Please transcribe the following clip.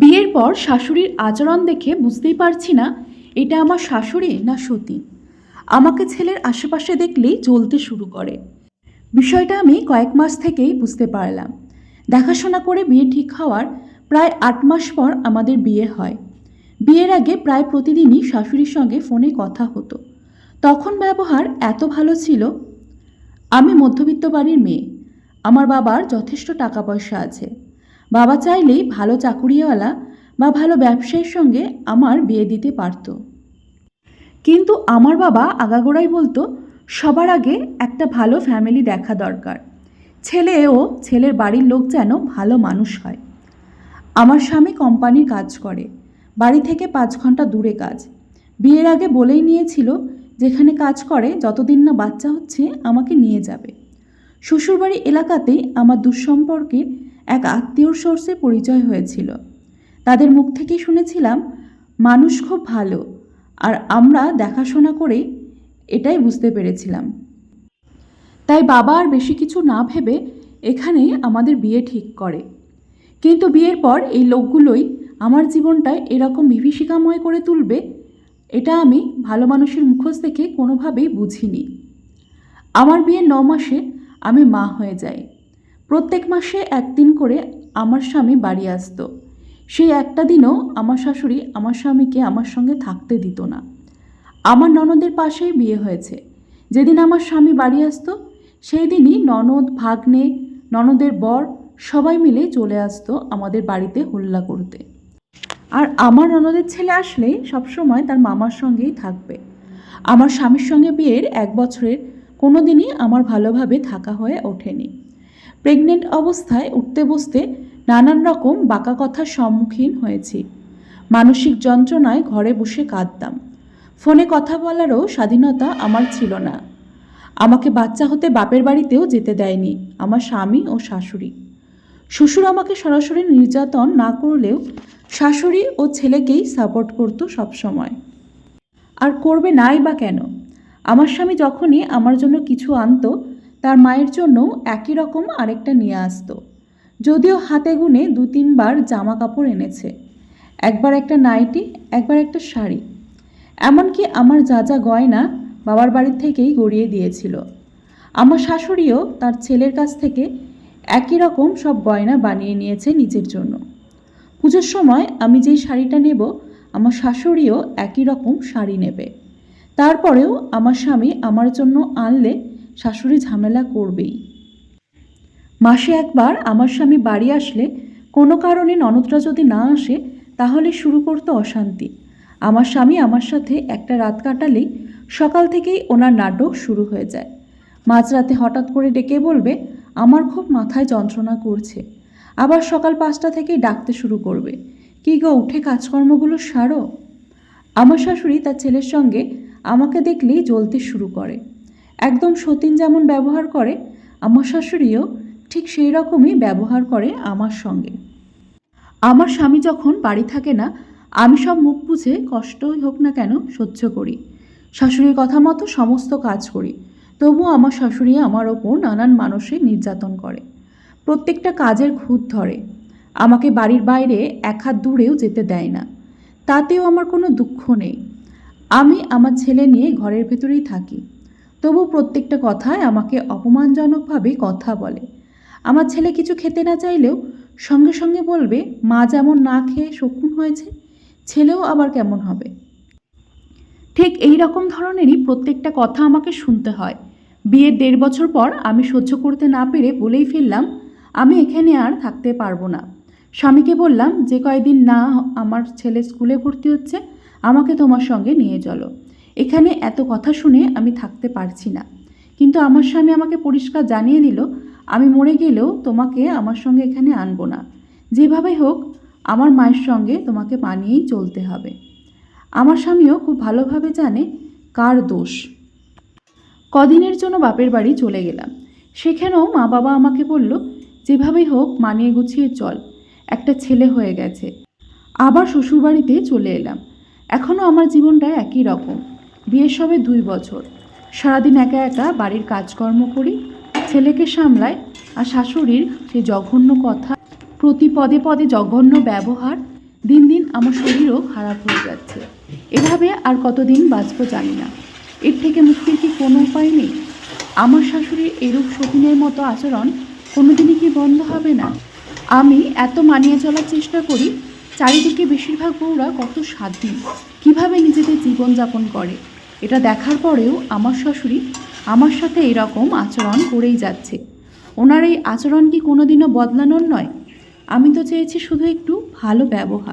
বিয়ের পর শাশুড়ির আচরণ দেখে বুঝতেই পারছি না, এটা আমার শাশুড়ি না সতী। আমাকে ছেলের আশেপাশে দেখলেই জ্বলতে শুরু করে। বিষয়টা আমি কয়েক মাস থেকেই বুঝতে পারলাম। দেখাশোনা করে বিয়ে ঠিক হওয়ার প্রায় আট মাস পর আমাদের বিয়ে হয়। বিয়ের আগে প্রায় প্রতিদিনই শাশুড়ির সঙ্গে ফোনে কথা হতো। তখন ব্যবহার এত ভালো ছিল, আমি মধ্যবিত্ত বাড়ির মেয়ে, আমার বাবার যথেষ্ট টাকা পয়সা আছে। বাবা চাইলেই ভালো চাকুরিওয়ালা বা ভালো ব্যবসায়ীর সঙ্গে আমার বিয়ে দিতে পারত। কিন্তু আমার বাবা আগাগোড়াই বলতো, সবার আগে একটা ভালো ফ্যামিলি দেখা দরকার। ছেলে ও ছেলের বাড়ির লোক যেন ভালো মানুষ হয়। আমার স্বামী কোম্পানির কাজ করে, বাড়ি থেকে পাঁচ ঘণ্টা দূরে কাজ। বিয়ের আগে বলেই নিয়েছিল, যেখানে কাজ করে, যতদিন না বাচ্চা হচ্ছে, আমাকে নিয়ে যাবে। শ্বশুরবাড়ি এলাকাতেই আমার দুঃসম্পর্কের এক আত্মীয়র সোর্সে পরিচয় হয়েছিল। তাদের মুখ থেকেই শুনেছিলাম, মানুষ খুব ভালো। আর আমরা দেখাশোনা করে এটাই বুঝতে পেরেছিলাম। তাই বাবা আর বেশি কিছু না ভেবে এখানে আমাদের বিয়ে ঠিক করে। কিন্তু বিয়ের পর এই লোকগুলোই আমার জীবনটায় এরকম বিভীষিকাময় করে তুলবে, এটা আমি ভালো মানুষের মুখোশ দেখে কোনোভাবেই বুঝিনি। আমার বিয়ের ন মাসে আমি মা হয়ে যাই। প্রত্যেক মাসে একদিন করে আমার স্বামী বাড়ি আসতো। সেই একটা দিনও আমার শাশুড়ি আমার স্বামীকে আমার সঙ্গে থাকতে দিত না। আমার ননদের পাশেই বিয়ে হয়েছে। যেদিন আমার স্বামী বাড়ি আসতো, সেই দিনই ননদ, ভাগ্নে, ননদের বর সবাই মিলে চলে আসতো আমাদের বাড়িতে হল্লা করতে। আর আমার ননদের ছেলে আসলে সবসময় তার মামার সঙ্গেই থাকবে। আমার স্বামীর সঙ্গে বিয়ের এক বছরের কোনো দিনই আমার ভালোভাবে থাকা হয়ে ওঠেনি। প্রেগনেন্ট অবস্থায় উঠতে বসতে নানান রকম বাঁকা কথার সম্মুখীন হয়েছি। মানসিক যন্ত্রণায় ঘরে বসে কাঁদতাম। ফোনে কথা বলারও স্বাধীনতা আমার ছিল না। আমাকে বাচ্চা হতে বাপের বাড়িতেও যেতে দেয়নি আমার স্বামী ও শাশুড়ি। শ্বশুর আমাকে সরাসরি নির্যাতন না করলেও শাশুড়ি ও ছেলেকেই সাপোর্ট করতো সবসময়। আর করবে নাই বা কেন? আমার স্বামী যখনই আমার জন্য কিছু আনতো তার মায়ের জন্য একই রকম আরেকটা নিয়ে আসতো। যদিও হাতে গুনে দু তিনবার জামা কাপড় এনেছে। একবার একটা নাইটি, একবার একটা শাড়ি। এমনকি আমার যা যা গয়না বাবার বাড়ির থেকেই গড়িয়ে দিয়েছিল। আমার শাশুড়িও তার ছেলের কাছ থেকে একই রকম সব গয়না বানিয়ে নিয়েছে নিজের জন্য। পুজোর সময় আমি যেই শাড়িটা নেব, আমার শাশুড়িও একই রকম শাড়ি নেবে। তারপরেও আমার স্বামী আমার জন্য আনলে শাশুড়ি ঝামেলা করবেই। মাসে একবার আমার স্বামী বাড়ি আসলে কোনো কারণে ননদরা যদি না আসে, তাহলে শুরু করতো অশান্তি। আমার স্বামী আমার সাথে একটা রাত কাটালেই সকাল থেকেই ওনার নাটক শুরু হয়ে যায়। মাঝরাতে হঠাৎ করে ডেকে বলবে, আমার খুব মাথায় যন্ত্রণা করছে। আবার সকাল পাঁচটা থেকেই ডাকতে শুরু করবে, কি গো, উঠে কাজকর্মগুলো সারো? আমার শাশুড়ি তার ছেলের সঙ্গে আমাকে দেখলেই জ্বলতে শুরু করে। একদম সতীন যেমন ব্যবহার করে, আমার শাশুড়িও ঠিক সেই রকমই ব্যবহার করে আমার সঙ্গে। আমার স্বামী যখন বাড়ি থাকে না, আমি সব মুখ বুঝে কষ্টই হোক না কেন সহ্য করি। শাশুড়ির কথা মতো সমস্ত কাজ করি। তবুও আমার শাশুড়ি আমার ওপর নানান মানসিক নির্যাতন করে। প্রত্যেকটা কাজের খুঁত ধরে। আমাকে বাড়ির বাইরে এক হাত দূরেও যেতে দেয় না। তাতেও আমার কোনো দুঃখ নেই। আমি আমার ছেলে নিয়ে ঘরের ভেতরেই থাকি। তবু প্রত্যেকটা কথায় আমাকে অপমানজনকভাবে কথা বলে। আমার ছেলে কিছু খেতে না চাইলেও সঙ্গে সঙ্গে বলবে, মা যেমন না খেয়ে শকুন হয়েছে, ছেলেও আবার কেমন হবে? ঠিক এই রকম ধরনেরই প্রত্যেকটা কথা আমাকে শুনতে হয়। বিয়ের দেড় বছর পর আমি সহ্য করতে না পেরে বলেই ফেললাম, আমি এখানে আর থাকতে পারব না। স্বামীকে বললাম, যে কয়দিন না আমার ছেলে স্কুলে ভর্তি হচ্ছে, আমাকে তোমার সঙ্গে নিয়ে চলো। এখানে এত কথা শুনে আমি থাকতে পারছি না। কিন্তু আমার স্বামী আমাকে পরিষ্কার জানিয়ে দিল, আমি মরে গেলেও তোমাকে আমার সঙ্গে এখানে আনব না। যেভাবে হোক, আমার মায়ের সঙ্গে তোমাকে মানিয়েই চলতে হবে। আমার স্বামীও খুব ভালোভাবে জানে কার দোষ। কদিনের জন্য বাপের বাড়ি চলে গেলাম। সেখানেও মা বাবা আমাকে বলল যেভাবেই হোক, মানিয়ে গুছিয়ে চল। একটা ছেলে হয়ে গেছে। আবার শ্বশুরবাড়িতে চলে এলাম। এখনও আমার জীবনটা একই রকম। বিয়ের সবে দুই বছর। সারাদিন একা একা বাড়ির কাজকর্ম করি, ছেলেকে সামলাই আর শাশুড়ির সেই জঘন্য কথা, প্রতি পদে পদে জঘন্য ব্যবহার, দিন দিন আমার শরীরও খারাপ হয়ে যাচ্ছে। এভাবে আর কতদিন বাঁচব জানি না। এর থেকে মুক্তির কি কোনো উপায় নেই? আমার শাশুড়ির এরূপ সতীনের মতো আচরণ কোনোদিনই কি বন্ধ হবে না? আমি এত মানিয়ে চলার চেষ্টা করি, চারিদিকে বেশিরভাগ বউরা কত স্বাধীন। কীভাবে নিজেদের জীবনযাপন করে? এটা দেখার পরেও আমার শাশুড়ি আমার সাথে এরকম আচরণ করেই যাচ্ছে। ওনার এই আচরণ কি কোনোদিনও বদলানোর নয়? আমি তো চেয়েছি শুধু একটু ভালো ব্যবহার।